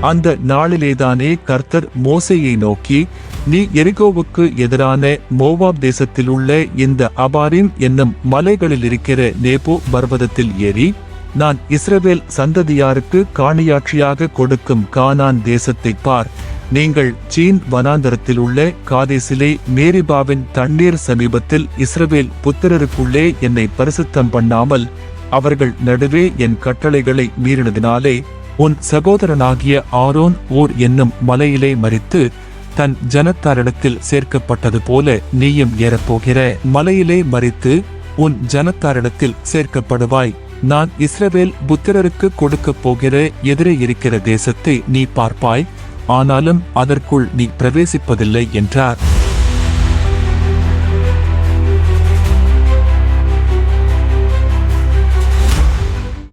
அந்த நாளிலேதானே கர்த்தர் மோசையை நோக்கி நீ எரிகோவுக்கு எதிரான மோவாப் தேசத்தில் உள்ள இந்த அபாரிம் என்னும் மலைகளில் இருக்கிற நேபோ பர்வதத்தில் ஏறி நான் இஸ்ரவேல் சந்ததியாருக்கு காணியாட்சியாக கொடுக்கும் கானான் தேசத்தை பார். நீங்கள் சீன் வனாந்தரத்தில் உள்ள காதேசிலே மேரிபாவின் தண்ணீர் சமீபத்தில் இஸ்ரவேல் புத்திரருக்குள்ளே என்னை பரிசுத்தம் பண்ணாமல் அவர்கள் நடுவே என் கட்டளைகளை மீறினதினாலே உன் சகோதரனாகிய ஆரோன் ஊர் என்னும் மலையிலே மறித்து தன் ஜனத்தாரிடத்தில் சேர்க்கப்பட்டது போல நீயும் ஏறப்போகிற மலையிலே மறித்து உன் ஜனத்தாரிடத்தில் சேர்க்கப்படுவாய். நான் இஸ்ரவேல் புத்திரருக்கு கொடுக்கப் போகிற எதிரே இருக்கிற தேசத்தை நீ பார்ப்பாய். ஆனாலும் அதற்குள் நீ பிரவேசிப்பதில்லை என்றார்.